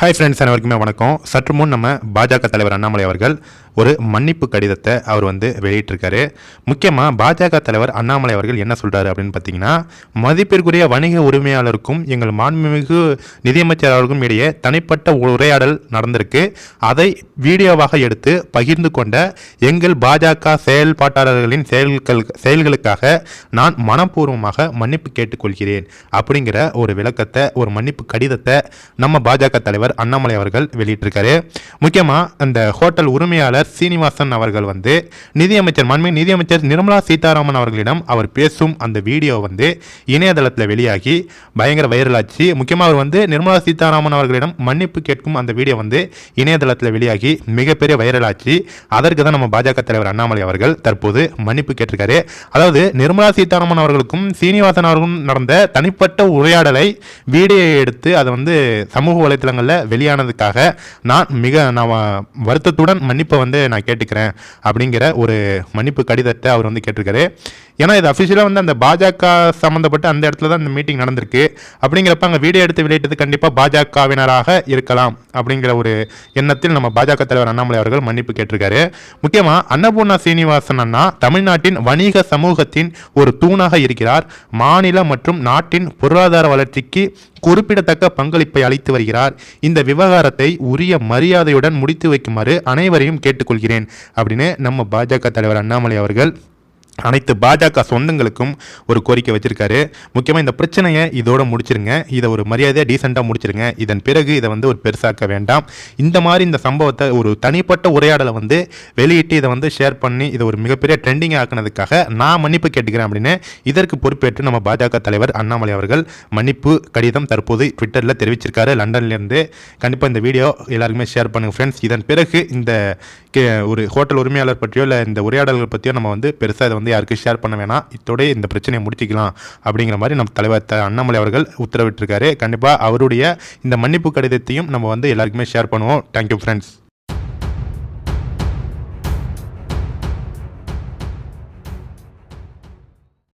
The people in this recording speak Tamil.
ஹாய் ஃப்ரெண்ட்ஸ் அனைவருக்குமே வணக்கம். சற்று முன் நம்ம பாஜக தலைவர் அண்ணாமலை அவர்கள் ஒரு மன்னிப்பு கடிதத்தை அவர் வந்து வெளியிட்டிருக்காரு. முக்கியமாக பாஜக தலைவர் அண்ணாமலை அவர்கள் என்ன சொல்கிறாரு அப்படின்னு பார்த்தீங்கன்னா மதிப்பிற்குரிய வணிக உரிமையாளருக்கும் எங்கள் மாண்புமிகு நிதியமைச்சர் அவர்களுக்கும் இடையே தனிப்பட்ட உரையாடல் நடந்திருக்கு. அதை வீடியோவாக எடுத்து பகிர்ந்து கொண்ட எங்கள் பாஜக செயல்பாட்டாளர்களின் செயல்கள் செயல்களுக்காக நான் மனப்பூர்வமாக மன்னிப்பு கேட்டுக்கொள்கிறேன் அப்படிங்கிற ஒரு விளக்கத்தை ஒரு மன்னிப்பு கடிதத்தை நம்ம பாஜக தலைவர் அண்ணாமலை அவர்கள் வெளியிட்டிருக்காரு. முக்கியமாக அந்த ஹோட்டல் உரிமையாளர் சீனிவாசன் அவர்கள் வந்து நிதியமைச்சர் மண்மை நிதியமைச்சர் நிர்மலா சீதாராமன் அவர்களிடம் அவர் பேசும் அந்த வீடியோ வந்து இணையதளத்தில் வெளியாகி பயங்கர வைரலாச்சு முக்கியமாக அவர் வந்து நிர்மலா சீதாராமன் அவர்களிடம் மன்னிப்பு கேட்கும் அந்த வீடியோ வந்து இணையதளத்தில் வெளியாகி மிகப்பெரிய வைரலாச்சு அதற்கு தான் நம்ம பாஜக தலைவர் அண்ணாமலை அவர்கள் தற்போது மன்னிப்பு கேட்டிருக்காரு. அதாவது நிர்மலா சீதாராமன் அவர்களுக்கும் சீனிவாசன் அவர்களும் நடந்த தனிப்பட்ட உரையாடலை வீடியோ எடுத்து அதை வந்து சமூக வலைத்தளங்களில் வெளியானதுக்காக நான் மிக நான் வருத்தத்துடன் மன்னிப்பை வந்து நான் கேட்டுக்கிறேன் அப்படிங்கிற ஒரு மன்னிப்பு கடிதத்தை அவர் வந்து கேட்டிருக்காரு. ஏன்னா இது அஃபிஷியலாக வந்து அந்த பாஜக சம்மந்தப்பட்ட அந்த இடத்துல தான் இந்த மீட்டிங் நடந்திருக்கு. அப்படிங்கிறப்ப அங்கே வீடியோ எடுத்து வெளியிட்டது கண்டிப்பாக பாஜகவினராக இருக்கலாம் அப்படிங்கிற ஒரு எண்ணத்தில் நம்ம பாஜக தலைவர் அண்ணாமலை அவர்கள் மன்னிப்பு கேட்டிருக்காரு. முக்கியமாக அன்னபூர்ணா சீனிவாசன் அண்ணா தமிழ்நாட்டின் வணிக சமூகத்தின் ஒரு தூணாக இருக்கிறார். மாநில மற்றும் நாட்டின் பொருளாதார வளர்ச்சிக்கு குறிப்பிடத்தக்க பங்களிப்பை அளித்து வருகிறார். இந்த விவகாரத்தை உரிய மரியாதையுடன் முடித்து வைக்குமாறு அனைவரையும் கேட்டுக்கொள்கிறேன். அப்படின்னு நம்ம பாஜக தலைவர் அண்ணாமலை அவர்கள் அனைத்து பாஜக சொந்தங்களுக்கும் ஒரு கோரிக்கை வச்சிருக்காரு. முக்கியமாக இந்த பிரச்சனையை இதோட முடிச்சிருங்க. இதை ஒரு மரியாதையாக டீசெண்டாக முடிச்சிருங்க. இதன் பிறகு இதை வந்து ஒரு பெருசாக்க வேண்டாம். இந்த மாதிரி இந்த சம்பவத்தை ஒரு தனிப்பட்ட உரையாடலை வந்து வெளியிட்டு இதை வந்து ஷேர் பண்ணி இதை ஒரு மிகப்பெரிய ட்ரெண்டிங் ஆக்குனதுக்காக நான் மன்னிப்பு கேட்டுக்கிறேன் அப்படின்னு இதற்கு பொறுப்பேற்று நம்ம பாஜக தலைவர் அண்ணாமலை அவர்கள் மன்னிப்பு கடிதம் தற்போது ட்விட்டரில் தெரிவிச்சிருக்காரு. லண்டன்லேருந்து கண்டிப்பாக இந்த வீடியோ எல்லாருக்குமே ஷேர் பண்ணுங்கள் ஃப்ரெண்ட்ஸ் இதன் பிறகு இந்த கே- ஒரு ஹோட்டல் உரிமையாளர் பற்றியோ இல்லை இந்த உரையாடல்கள் பற்றியோ நம்ம வந்து பெருசாக இதை வந்து யாருக்கும் ஷேர் பண்ண வேணாம். இதோட இந்த பிரச்சனையை முடிச்சிக்கலாம் அப்படிங்கிற மாதிரி நம்ம தலைவர் த- அண்ணாமலை அவர்கள் உத்தரவிட்டிருக்காரு. கண்டிப்பாக அவருடைய இந்த மன்னிப்பு கடிதத்தையும் நம்ம வந்து எல்லாருக்குமே ஷேர் பண்ணுவோம். Thank you friends